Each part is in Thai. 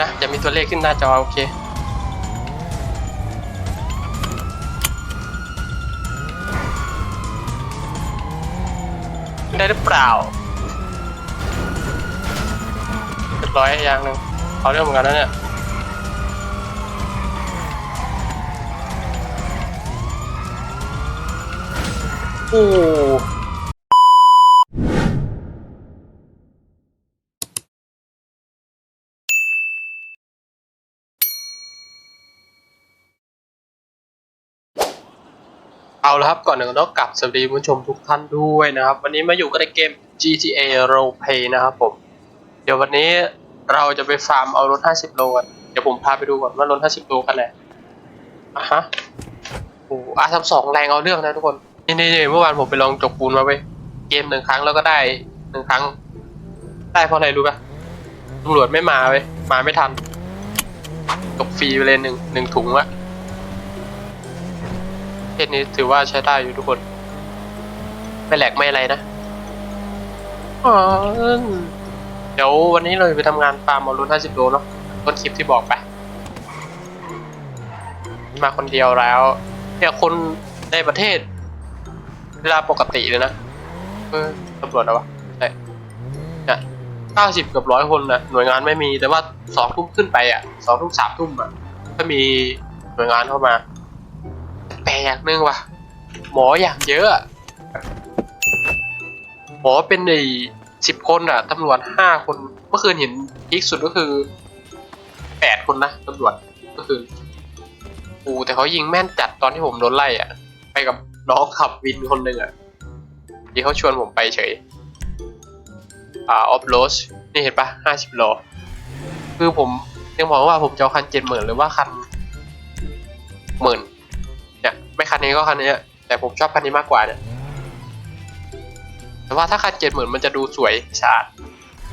นะ จะมีตัวเลขขึ้นหน้าจอโอเค ได้หรือเปล่าเรียบร้อยอย่างหนึ่งเอาเรื่องเหมือนกันนะเนี่ยโอ้เอาละ ครับก่อนหนึ่งต้องกลับสวัสดีผู้ชมทุกท่านด้วยนะครับ วันนี้มาอยู่กันในเกม GTA Roleplay นะครับผม เดี๋ยววันนี้เราจะไปฟาร์มเอารถ 50 โลกันเดี๋ยวผมพาไปดูก่อนว่ารถ 50 โลกันไหนอะฮะโอ้อาทำสองแรงเอาเรื่องนะทุกคน นี่นี่เมื่อวานผมไปลองจกปูนมาไปเกมหนึ่งครั้งแล้วก็ได้หนึ่งครั้ง ได้เพราะอะไรรู้ป่ะตำรวจไม่มาไปมาไม่ทันจกฟรีไปเลยหนึ่งหนึ่งถุงอะ เพศนี้ถือว่าใช้ได้อยู่ทุกคน ไม่แหลกไม่อะไรนะเดี๋ยววันนี้เราไปทำงานฟาร์มเอารุ่น50 โลเนาะต้นคลิปที่บอกไป มาคนเดียวแล้วเนี่ยคนในประเทศ เวลาปกติเลยนะเออตำรวจเหรอวะใช่เนี่ยเก้าสิบกับร้อยคนนะหน่วยงานไม่มีแต่ว่าสองทุ่มขึ้นไปอะสองทุ่มสามทุ่มอะถ้ามีหน่วยงานเข้ามา แปลกอย่างนึงว่ะ หมออย่างเยอะหมอเป็นในสิบคนอะตำรวจห้าคนเมื่อคืนเห็นพีคสุดก็คือแปดคนนะตำรวจเมื่อคืนโอ้แต่เขายิงแม่นจัดตอนที่ผมโดนไล่อะ ไปกับน้องขับวินคนหนึ่งอะที่เขาชวนผมไปเฉย อ่าออฟโรดนี่เห็นปะห้าสิบโลคือผมยังมองว่าผมจะเอาคันเจ็ดหมื่นหรือว่าคันหมื่น คันนี้ก็คันนี้แต่ผมชอบคันนี้มากกว่าเนี่ยแต่ว่าถ้าคันเจ็ดหมื่นมันจะดูสวยสะอาด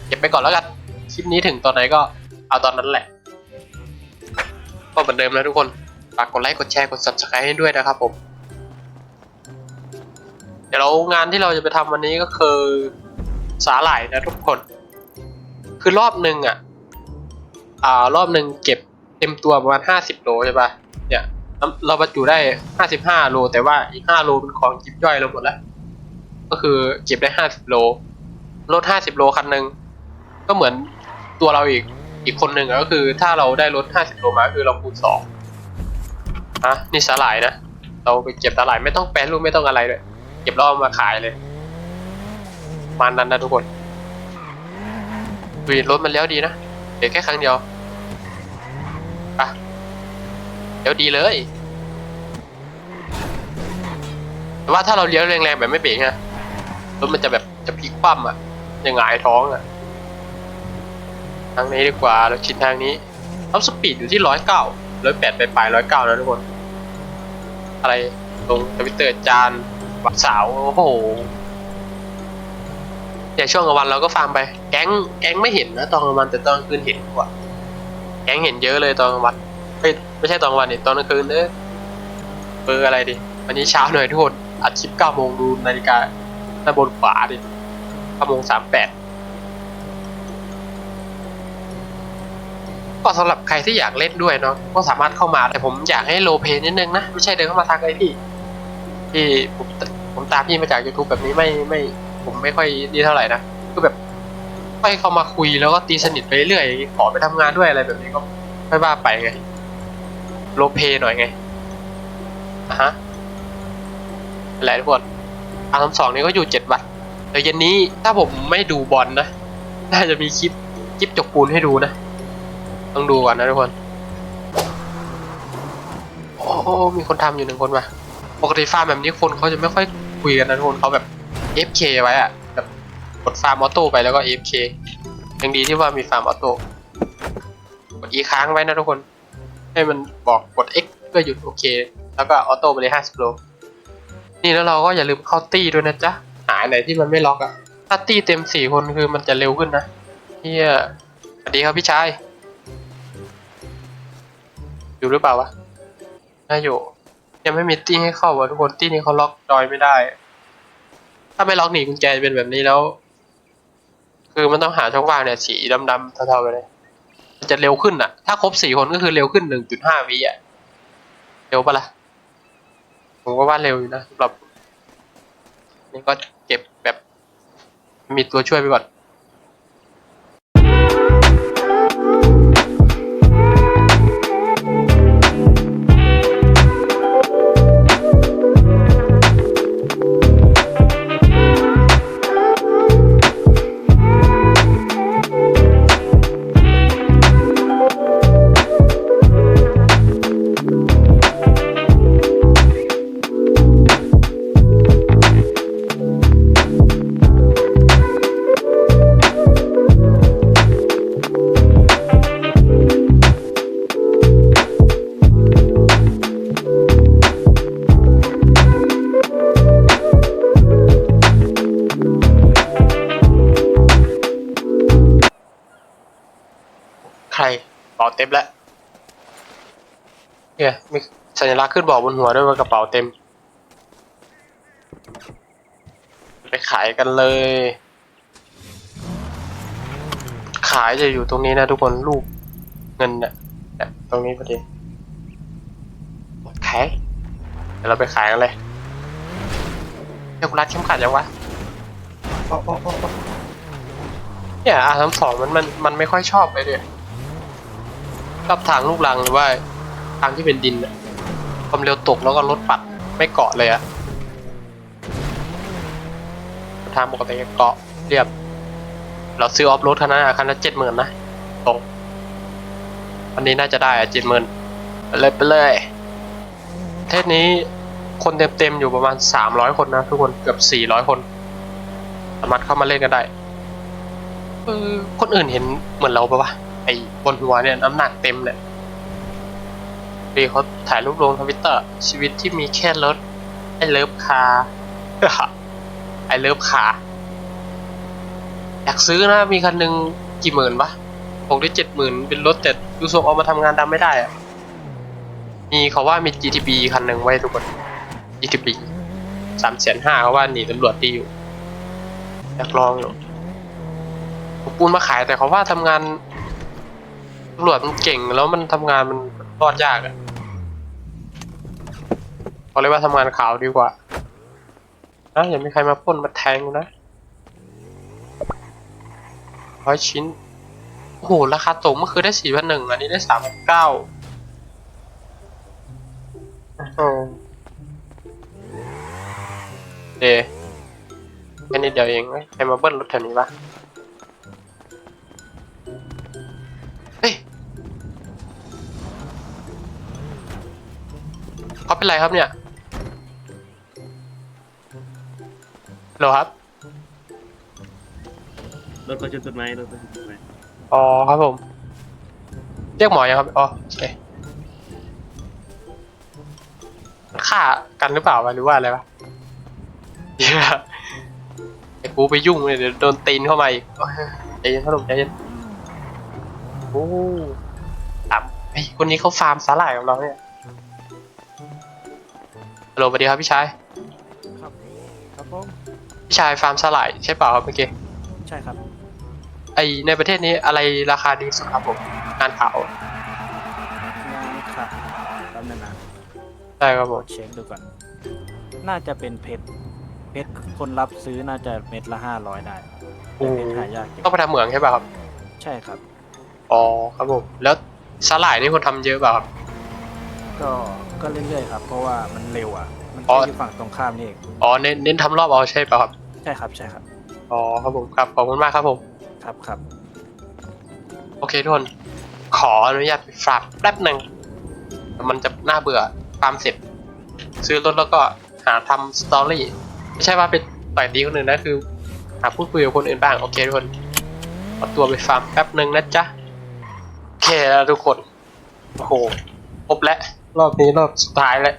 เก็บไปก่อนแล้วกันคลิปนี้ถึงตอนไหนก็เอาตอนนั้นแหละ ก็เหมือนเดิมนะทุกคนฝากกดไลค์กดแชร์กด subscribe ให้ด้วยนะครับผม เดี๋ยวเรางานที่เราจะไปทำวันนี้ก็คือสาหร่ายนะทุกคน คือรอบหนึ่งอะอ่ารอบหนึ่งเก็บเต็มตัวประมาณห้าสิบโลใช่ปะ เราบรรจุได้ห้าสิบห้าโล แต่ว่าอีกห้าโลเป็นของจิบย่อยเราหมดแล้ว ก็คือเก็บได้ห้าสิบโลรถห้าสิบโลคันหนึ่งก็เหมือนตัวเราอีกอีกคนหนึ่งก็คือ ถ้าเราได้รถห้าสิบโลมาคือเราคูณสองอะนี่สาหร่ายนะเราไปเก็บสาหร่ายไม่ต้องแปรรูปไม่ต้องอะไรเลยเก็บแล้วเอามาขายเลยมาณนั้นนะทุกคนวีรถมันเลี้ยวดีนะเดี๋ยวแค่ครั้งเดียวไปะเลี้ยวดีเลย แต่ว่าถ้าเราเลี้ยวแรงๆแบบไม่เบรกนะรถมันจะแบบจะพลิกคว่ำอะจะหงายท้องอะทางนี้ดีกว่าเราชิดทางนี้เอาสปีดอยู่ที่ร้อยเก้าร้อยแปดไปปลายร้อยเก้านะทุกคน อะไรลงทวิตเตอร์จานวักสาวโอ้โหเดี๋ยวช่วงกลางวันเราก็ฟาร์มไป แก๊งแก๊งไม่เห็นนะตอนกลางวันแต่ตอนกลางคืนเห็นกว่า แก๊งเห็นเยอะเลยตอนกลางวันเฮ้ยไม่ใช่ตอนกลางวันนี่ตอนกลางคืนเด้อเบอร์อะไรดิวันนี้เช้าหน่อยทุกคน อัดคลิปเก้าโมงดูนาฬิกาด้านบนขวาดิเก้าโมงสามแปดก็สำหรับใครที่อยากเล่นด้วยเนาะก็สามารถเข้ามาแต่ผมอยากให้โลเพนิดนึงนะไม่ใช่เดินเข้ามาทักไอ้พี่พี่ผมผมตามพี่มาจาก YouTube แบบนี้ไม่ไม่ผมไม่ค่อยดีเท่าไหร่นะคือแบบไม่เข้ามาคุยแล้วก็ตีสนิทไปเรื่อยๆขอไปทำงานด้วยอะไรแบบนี้ก็ไม่ว่าไปไงโลเพหน่อยไงอะฮะ อะไรทุกคนอาร์มสองนี้ก็อยู่เจ็ดวันเดี๋ยวเย็นนี้ถ้าผมไม่ดูบอลนะน่าจะมีคลิปคลิปจกปูนให้ดูนะ ต้องดูก่อนนะทุกคน โอ้มีคนทำอยู่หนึ่งคนว่ะปกติฟาร์มแบบนี้คนเขาจะไม่ค่อยคุยกันนะทุกคนเขาแบบ FK ไว้อะแบบกดฟาร์มออโต้ไปแล้วก็ FK ยังดีที่ว่ามีฟาร์มออโต้กด E ค้างไว้นะทุกคน ให้มันบอกกด X เพื่อหยุดโอเค แล้วก็ออโต้ไปเลย50โล นี่แล้วเราก็อย่าลืมเข้าตี้ด้วยนะจ๊ะ หาไหนที่มันไม่ล็อกอะถ้าตี้เต็มสี่คนคือมันจะเร็วขึ้นนะเฮียสวัสดีครับพี่ชาย อยู่หรือเปล่าวะ น่าอยู่ ยังไม่มีตี้ให้เข้าวะทุกคนตี้นี้เขาล็อกจอยไม่ได้ ถ้าไม่ล็อกหนีกุญแจจะเป็นแบบนี้แล้ว คือมันต้องหาช่องว่างเนี่ยสีดำๆเท่าๆไปเลยมันจะเร็วขึ้นอะถ้าครบสี่คนก็คือเร็วขึ้นหนึ่งจุดห้าวิอะเร็วปะล่ะ ผมก็ว่าเร็วอยู่นะสำหรับนี่ก็เก็บแบบ มีตัวช่วยไปก่อน สัญลักษณ์ขึ้นบอกบนหัวด้วยว่ากระเป๋าเต็ม ไปขายกันเลย ขายจะอยู่ตรงนี้นะทุกคนลูกเงินเนี่ยตรงนี้พอดีขายเดี๋ยวเราไปขายกันเลยเดี๋ยวกูรัดเข้มขัดยังวะเนี่ยอาสามสองมันมันมันไม่ค่อยชอบเลยเดียชอบทางลูกรังหรือว่าทางที่เป็นดินอะ ความเร็วตกแล้วก็รถปัดไม่เกาะเลยอะทางปกติเกาะเรียบ เราซื้อออฟโรดคันนั้นอะคันละเจ็ดหมื่นนะตรงวันนี้น่าจะได้อะเจ็ดหมื่นเลยไปเลยเทศนี้คนเต็มๆอยู่ประมาณสามร้อยคนนะทุกคนเกือบสี่ร้อยคน สามารถเข้ามาเล่นกันได้เออคนอื่นเห็นเหมือนเราปะวะไอ้บนหัวเนี่ยน้ำหนักเต็มเลย ดีเขาถ่ายรูปลงทวิตเตอร์ ชีวิตที่มีแค่รถไอเลิฟคาไอเลิฟคาอยากซื้อนะมีคันหนึ่งกี่หมื่นปะผมได้เจ็ดหมื่นเป็นรถแต่ดูทรงเอามาทำงานดำไม่ได้อะมีเขาว่ามี GTB คันหนึ่งไว้ทุกคน GTB สามแสนห้าเขาว่าหนีตำรวจดีอยู่อยากลองอยู่ผมปูนมาขายแต่เขาว่าทำงานตำรวจมันเก่งแล้วมันทำงานมันรอดยากอะ เขาเรียกว่าทำงานขาวดีกว่านะอย่ามีใครมาปล้นมาแทงกูนะร้อยชิ้น โอ้โห ราคาตกเมื่อคืนได้สี่พันหนึ่งอันนี้ได้สามพันเก้าเดแค่นี้เดียวเองเว้ยใครมาเบิ้ลรถแถวนี้ปะเฮ้ยเขาเป็นไรครับเนี่ย หรอครับ รถเขาชนต้นไม้รถเขาชนต้นไม้อ๋อครับผม เรียกหมอยังครับ อ๋อโอเคฆ่ากันหรือเปล่าวะหรือว่าอะไรวะเดี๋ยวนะไอ้กูไปยุ่งเลยเดี๋ยวโดนตีนเข้ามาอีกโอ้ยใจเย็นพ่อหนุ่มใจเย็นโอ้ตับไอ้ยคนนี้เขาฟาร์มสาหร่ายของเราเนี่ยฮัลโหลสวัสดีครับพี่ชายครับครับผม พี่ชายฟาร์มสาหร่ายใช่เปล่าครับเมื่อกี้ใช่ครับ ไอในประเทศนี้อะไรราคาดีสุดครับผมงานขาวงานค่ะแป๊บนึงนะใช่ครับผกมดเช็คดูก่อน น่าจะเป็นเพชร เพชรคนรับซื้อน่าจะเม็ดละห้าร้อยได้โอ้แต่เพชรหายากอยู่ต้องไปทำเหมืองใช่ป่ะครับใช่ครับ อ๋อครับผมแล้วสาหร่ายนี่คนทำเยอะเปล่าครับ ก็ ก็เรื่อยๆครับ เพราะว่ามันเร็วอะ มันอ๋อ แค่อยู่ฝั่งตรงข้ามนี่เอง อ๋อเน้นเน้นทำรอบเอาใช่ป่ะครับ ใช่ครับใช่ครับ อ๋อครับผมครับขอบคุณมากครับผม ครับครับโอเคทุกคนขออนุญาตไปฟาร์มแป๊บหนึ่งมันจะน่าเบื่อฟาร์มเสร็จซื้อรถแล้วก็หาทำสตอรี่ไม่ใช่ว่าไปต่อยตีคนอื่นนะคือ หาพูดคุยกับคนอื่นบ้างโอเคทุกคนขอตัวไปฟาร์มแป๊บหนึ่งนะจ๊ะโอเคแล้วทุกคนโอ้โหครบแล้วรอบนี้รอบสุดท้ายแล้ว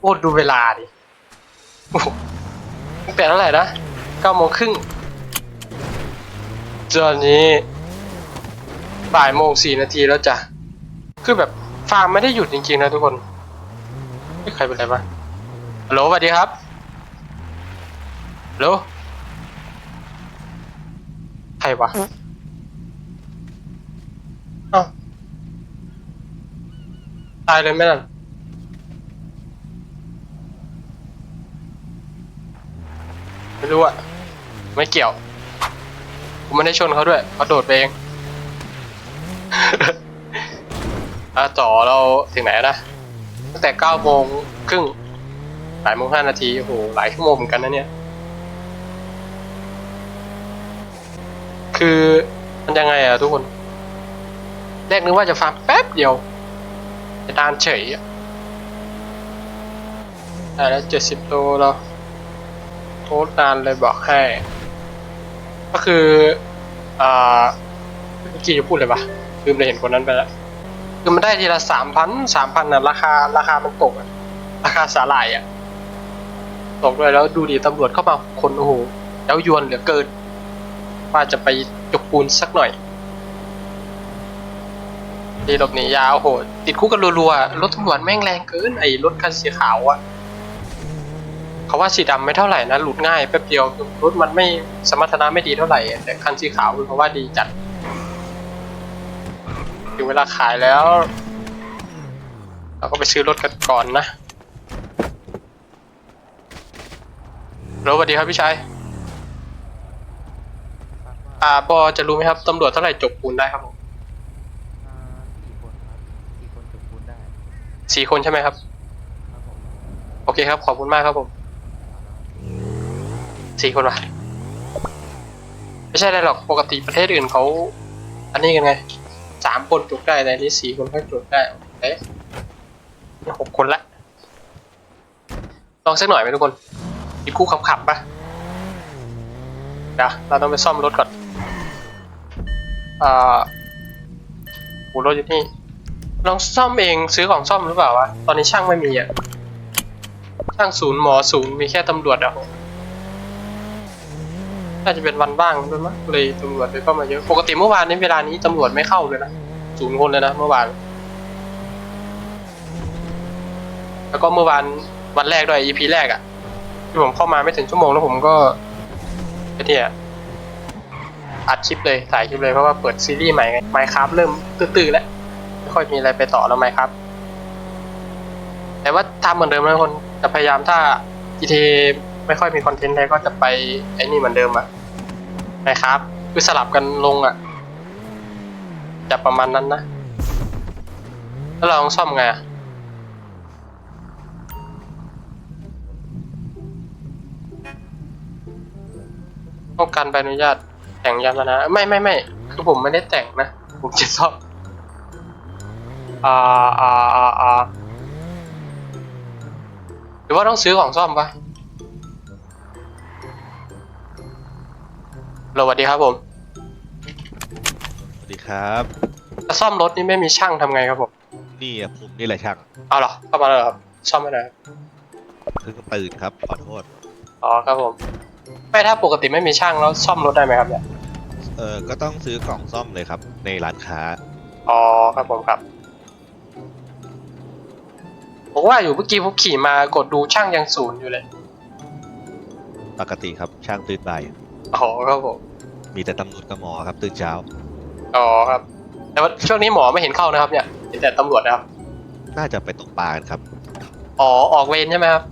โอ้ดูเวลาดิโอ้ มึงแปลเท่าไหร่นะเก้าโมงครึ่งตอนนี้บ่ายโมงสี่นาทีแล้วจ้ะ คือแบบฟาร์มไม่ได้หยุดจริงๆนะทุกคนไม่ใครเป็นไรบ้างฮัลโหลสวัสดีครับฮัลโหลใครวะอ้าวตายเลยไหมล่ะ ไม่รู้อะไม่เกี่ยวผมไม่ได้ชนเขาด้วยเขาโดดไปเองอะต่อเราถึงไหนนะตั้งแต่เก้าโมงครึ่งบ่ายโมงห้านาทีโอ้โหหลายชั่วโมงเหมือนกันนะเนี่ย คือมันยังไงอะทุกคน แรกนึกว่าจะฟาร์มแป๊บเดียวจะดานเฉยอะได้แล้วเจ็ดสิบโลแล้ว โคตรนานเลยบอกให้ ก็คืออ่าเมื่อกี้จะพูดเลยปะลืมเลยเห็นคนนั้นไปแล้วคือมันได้ทีละสามพันสามพันน่ะราคาราคามันตกอะราคาสาหร่ายอะตกด้วยแล้วดูดีตำรวจเข้ามาคนโอ้โหแล้วยวนเหลือเกินว่าจะไปจกปูนสักหน่อยดีหลบหนียาวโหดติดคุกกันรัวๆรถตำรวจแม่งแรงเกินไอ้รถคันสีขาวอะ เขาว่าสีดำไม่เท่าไหร่นะหลุดง่ายแป๊บเดียวรถมันไม่สมรรถนะไม่ดีเท่าไหร่อะแต่คันสีขาวคือเขาว่าดีจัดถึงเวลาขายแล้ว เราก็ไปซื้อรถกันก่อนนะรถสวัสดีครับพี่ชายอ่าปอจะรู้ไหมครับตำรวจเท่าไหร่จกปูนได้ครับผมอ่าสี่คนครับสี่คนจุดคูณได้สี่คนใช่ไหมครับครับผมโอเคครับ ขอบคุณมากครับผม สี่คนวะไม่ใช่อะไรหรอกปกติประเทศอื่นเขาอันนี้กันไงสามคนจุกได้แต่อันนี้สี่คนก็จุกได้เอ๊ะหกคนละลองสักหน่อยไหมทุกคนอีกคู่ขับขับๆปะเดี๋ยวเราต้องไปซ่อมรถก่อนอ่าโหรถอยู่นี่ลองซ่อมเองซื้อของซ่อมหรือเปล่าวะตอนนี้ช่างไม่มีอะช่างศูนย์หมอศูนย์มีแค่ตำรวจอะ น่าจะเป็นวันว่างด้วยมั้งเลยตำรวจเลยเข้ามาเยอะปกติเมื่อวานนี้เวลานี้ตำรวจไม่เข้าเลยนะศูนย์คนเลยนะเมื่อวาน แล้วก็เมื่อวานวันแรกด้วย EP แรกอะที่ผมเข้ามาไม่ถึงชั่วโมงแล้วผมก็ไอ้เนี่ยอัดคลิปเลยถ่ายคลิปเลยเพราะว่าเปิดซีรีส์ใหม่ไงไมค์ครับเริ่มตื้อๆแล้วไม่ค่อยมีอะไรไปต่อแล้วไมค์ครับ แต่ว่าทำเหมือนเดิมนะทุกคนจะพยายามถ้า GTA ไม่ค่อยมีคอนเทนต์อะไรก็จะไปไอ้นี่เหมือนเดิมอะนะครับคือสลับกันลงอะจะประมาณนั้นนะ แล้วเราต้องซ่อมไงอะต้องการใบอนุญาตแต่งยานพาหนะไม่ไม่ไม่คือผมไม่ได้แต่งนะ ผมจะซ่อมอ่าอ่าอ่าอ่าหรือว่าต้องซื้อของซ่อมปะ สวัสดีครับผมสวัสดีครับถ้าซ่อมรถนี่ไม่มีช่างทำไงครับผม นี่อะผมนี่แหละช่างเอาเหรอเข้ามาแล้วเหรอครับ ซ่อมไม่ได้ครับเพิ่งตื่นครับขอโทษ อ๋อครับผม ไม่ถ้าปกติไม่มีช่างแล้วซ่อมรถได้ไหมครับเนี่ย เออก็ต้องซื้อกล่องซ่อมเลยครับ ในร้านค้า อ๋อครับผมครับผมว่าอยู่เมื่อกี้ผมขี่มากดดูช่างยังศูนย์อยู่เลย ปกติครับช่างตื่นบ่าย อ๋อครับผมมีแต่ตำรวจกับหมอครับตื่นเช้า อ๋อครับ แต่ว่าช่วงนี้หมอไม่เห็นเข้านะครับ เนี่ยเห็นแต่ตำรวจนะครับ น่าจะไปตกปลากันครับ อ๋อออกเวรใช่ไหมครับ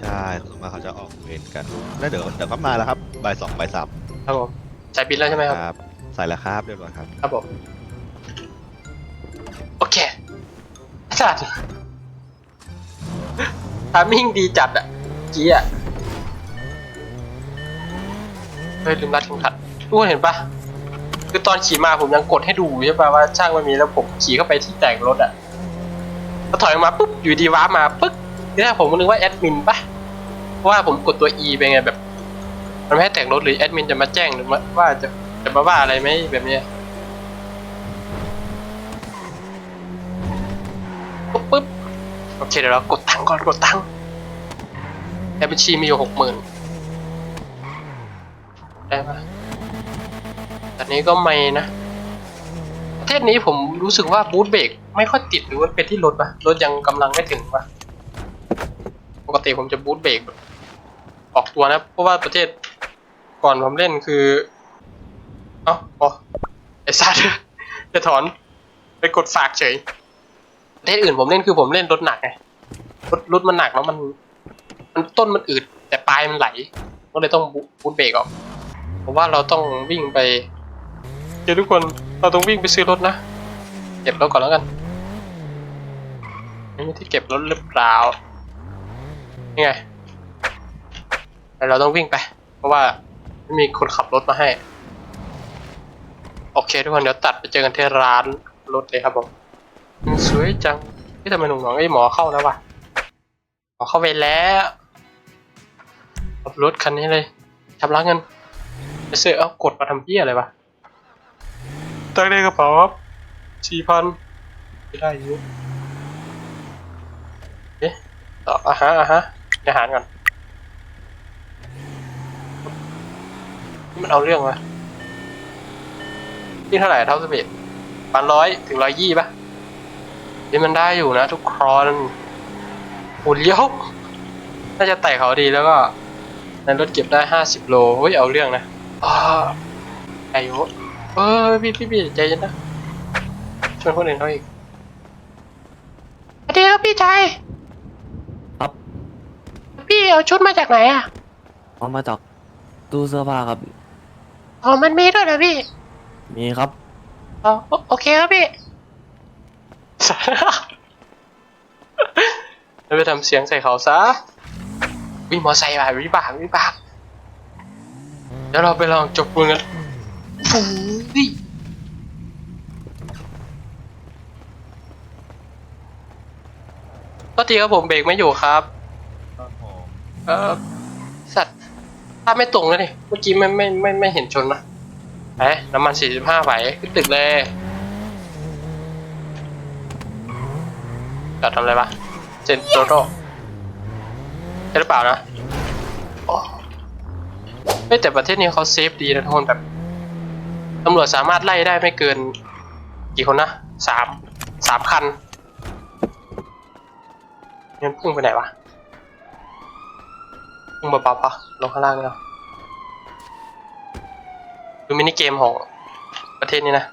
ใช่ส่วนมากเขาจะออกเวรกัน แล้วเดี๋ยวเดี๋ยวก็มาแล้วครับบ่ายสองบ่ายสามครับผมใส่บินแล้วใช่ไหมครับ ครับใส่แล้วครับเรียบร้อยครับ ครับผม โอเคจัดทามิ่งดีจัดอะเกี้อะ เฮ้ยลืมรัดเข็มขัดทุกคนเห็นปะคือตอนขี่มาผมยังกดให้ดูใช่ปะว่าช่างมันมีแล้วผมขี่เข้าไปที่แต่งรถอะพอถอยออกมาปุ๊บอยู่ดีว้ามาปึ๊กทีแรกผมก็นึกว่าแอดมินปะเพราะว่าผมกดตัว E ไปไงแบบ มันไม่ให้แต่งรถหรือแอดมินจะมาแจ้งหรือว่าจะจะมาว่าอะไรไหมแบบเนี้ยปุ๊บปุ๊บโอเคเดี๋ยวเรากดตังค์ก่อนกดตังค์ในบัญชีมีอยู่หกหมื่น ได้ปะอันนี้ก็ไม่นะ ประเทศนี้ผมรู้สึกว่าบูทเบรกไม่ค่อยติดหรือว่าเป็นที่รถปะรถยังกำลังไม่ถึงปะปกติผมจะบูทเบรกออกตัวนะ เพราะว่าประเทศก่อนผมเล่นคือ เอ้าอ๋อไอ้สัตว์จะถอน ไปกดฝากเฉย ประเทศอื่นผมเล่นคือผมเล่นรถหนักไงรถรถมันหนักแล้วมัน มันต้นมันอืดแต่ปลายมันไหล ก็เลยต้องบูทเบรกออก ผมว่าเราต้องวิ่งไปเดี๋ยวทุกคนเราต้องวิ่งไปซื้อรถนะ เก็บรถก่อนแล้วกันไม่มีที่เก็บรถหรือเปล่านี่ไงแต่เราต้องวิ่งไป เพราะว่าไม่มีคนขับรถมาให้ โอเคทุกคนเดี๋ยวตัดไปเจอกันที่ร้านรถเลยครับผมสวยจังที่ทำไมหนุ่มๆไอ้หมอเข้าแล้ววะหมอเข้าไปแล้วขับรถคันนี้เลยชำระเงิน ไปซื้อเอากดมาทำเพี้ยอะไรวะตั้งในกระเป๋าครับสี่พันไม่ได้อยุเอ๊ะต่ออะฮะอะฮะอาหารก่อนนี่มันเอาเรื่องวะนี่เท่าไหร่เท่าสปีดปันร้อยถึงร้อยยี่ป่ะนี่มันได้อยู่นะ ทุกครอนโอ้เลี้ยวน่าจะไต่เขาดีแล้วก็ในรถเก็บได้ห้าสิบโลเฮ้ยเอาเรื่องนะ อ้าไอ้โยเออพี่พี่พี่ใจเย็นนะชวนคนอื่นเขาอีกสวัสดีครับพี่ชายครับ พี่เอาชุดมาจากไหนอะเอามาจากตู้เสื้อผ้าครับ อ๋อมันมีด้วยเหรอพี่มีครับ อ๋อโอโอเคครับพี่ แล้วไปทำเสียงใส่เขาซะวิ่งมอไซค์มาวิบากวิบาก เดี๋ยวเราไปลองจบปืนกันฟูดิก็ทีครับผมเบรกไม่อยู่ครับเออสัตว์ถ้าไม่ตรงเลยดิเมื่อกี้ไม่ไม่ไม่ไม่เห็นชนนะไปน้ำมัน 45ไหวขึ้นตึกเลยจอดทำอะไรวะเซนโตโต้ใช่หรือเปล่านะโอ้ เฮ้ยแต่ประเทศนี้เขาเซฟดีนะทุกคนแบบตำรวจสามารถไล่ได้ไม่เกิน กี่คนนะสามสามคันเงินพุ่งไปไหนวะพุ่งเบาๆปะลงข้างล่างนี่เนาะดูมินิเกมของประเทศนี้นะ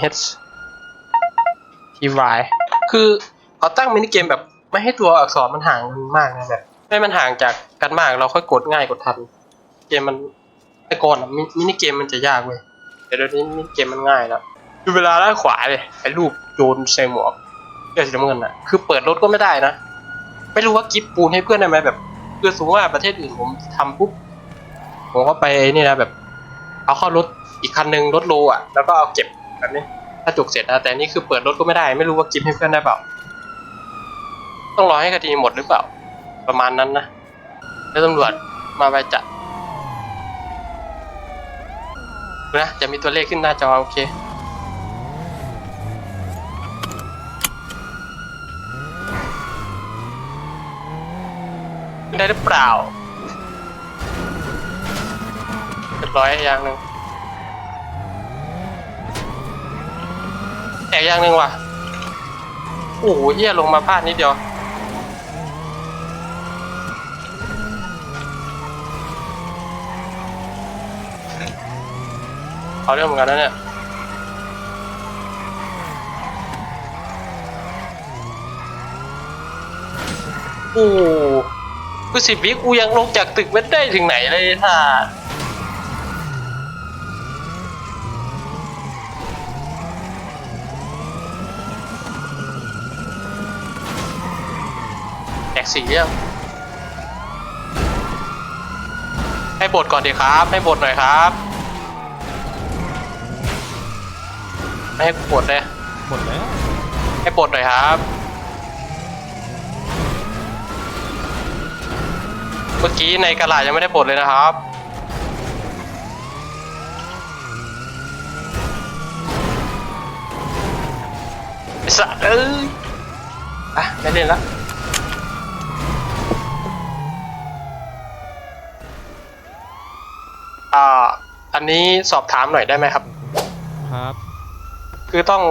เฮด AH TY คือเขาตั้งมินิเกมแบบไม่ให้ตัวอักษรมันห่างกันมากนะแบบให้มันห่างจากกันมากเราค่อยกดง่ายกดทัน เกมมันแต่ก่อนมิมินิเกมมันจะยากเว้ยแต่เดี๋ยวนี้มินิเกมมันง่ายแล้วดูเวลาด้านขวาเลยไอ้รูปโยนใส่หมวกเสื้อสีน้ำเงินอะคือเปิดรถก็ไม่ได้นะไม่รู้ว่ากิฟต์ปูนให้เพื่อนได้ไหมแบบคือสมมติว่าประเทศอื่นผมทำปุ๊บผมก็ไปนี่นะแบบ เอาเข้ารถอีกคันหนึ่งรถโลอะ แล้วก็เอาเก็บแบบนี้ ถ้าจกเสร็จนะแต่นี่คือเปิดรถก็ไม่ได้ ไม่รู้ว่ากิฟให้เพื่อนได้เปล่า ต้องรอให้คดีหมดหรือเปล่า ประมาณนั้นนะแล้วตำรวจมาไปจัดนะจะมีตัวเลขขึ้นหน้าจอโอเคได้หรือเปล่าเรียบร้อยอย่างหนึ่งแต กอย่างหนึ่งว่ะ โอ้โหเหี้ยลงมาพลาดนิดเดียว เอาเรื่องเหมือนกันนะเนี่ย โอ้กูสิบวิกูยังลงจากตึกไม่ได้ถึงไหนเลยท่า สียังให้บทก่อนดีครับ ให้บทหน่อยครับ ไม่ให้บทเลยหมดแล้วให้บทหน่อยครับเมื่อกี้ในกระดาษยังไม่ได้บทเลยนะครับ ไอ้สัตว์เอ้ยอะไม่เล่นละ อ่าอันนี้สอบถามหน่อยได้ไหมครับ ครับ คือต้อง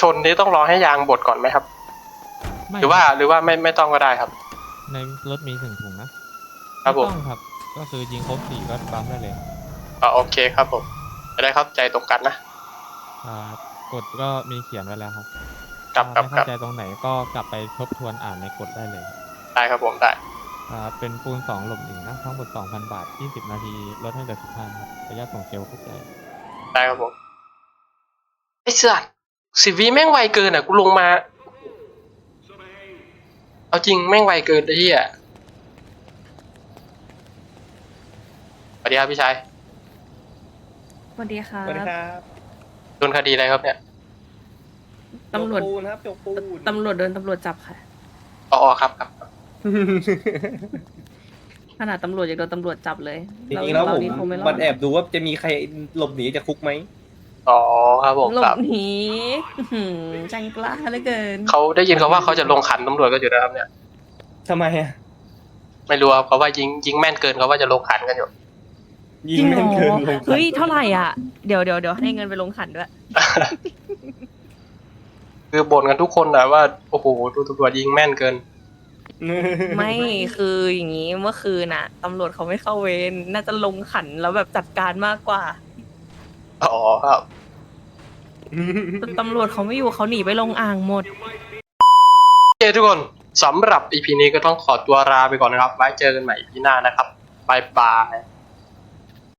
ชนนี้ต้องรอให้ยางบดก่อนไหมครับ ไม่หรือว่าหรือว่าไม่ไม่ต้องก็ได้ครับ ในรถมีถึงถุงนะครับผม ไต้องครับ ก็คือยิงครบสี่ก็ปั๊มได้เลยอ่าโอเคครับผมจะได้เข้าใจตรงกันนะอ่ากฎก็มีเขียนไว้แล้วครับกลับกลัถ้าบกลับไม่เข้าใจตรงไหนก็กลับไปทบทวนอ่านในกฎได้เลย ได้ครับผมได้ อ่าเป็นปูนสองหลบหนึ่งนะทั้งหมดสองพันบาทยี่สิบนาทีลดให้เหลือสิบห้าครับระยะส่งเซลล์เข้าใจได้ครับผมไอ้สัตว์สิบวิแม่งไวเกินอะกูลงมา เอาจริงแม่งไวเกินไอ้เหี้ยสวัสดีครับพี่ชายสวัสดีค่ะ สวัสดีครับโดนคดีอะไรครับเนี่ยตำรวจจกปูนครับจกปูนตำรวจโดนตำรวจจับค่ะ อ๋อครับครับครับ ขนาดตำรวจยังโดนตำรวจจับเลยจริงๆแล้วผมนี่คงไม่รอมันดแอบดูว่าจะมีใครหลบหนีจากคุกไหมอ๋อครับผมหลครับบหนีอื้อหือจังกล้าเหลือเกิน เขาได้ยินเขาว่าเขาจะลงขันตำรวจก็อยู่นะครับเนี่ย ทำไมอะไม่รู้ครับเขาว่ายิงยิงแม่นเกินเขาว่าจะลงขันกันอยู่ ยิงแม่นเกินลงเฮ้ย เท่าไหร่อะ เดี๋ยวเดี๋ยวเดี๋ยวให้เงินไปลงขันด้วย คือบ่นกันทุกคนนะว่าโอ้โหดูตำรวจยิงแม่นเกิน ไม่คืออย่างนี้เมื่อคืนน่ะตำรวจเขาไม่เข้าเวรน่าจะลงขันแล้วแบบจัดการมากกว่าอ๋อครับแต่ตำรวจเขาไม่อยู่เขาหนีไปลงอ่างหมด โอเคทุกคนสำหรับ EP นี้ก็ต้องขอตัวลาไปก่อนนะครับ ไว้เจอกันใหม่ EP หน้านะครับบายบาย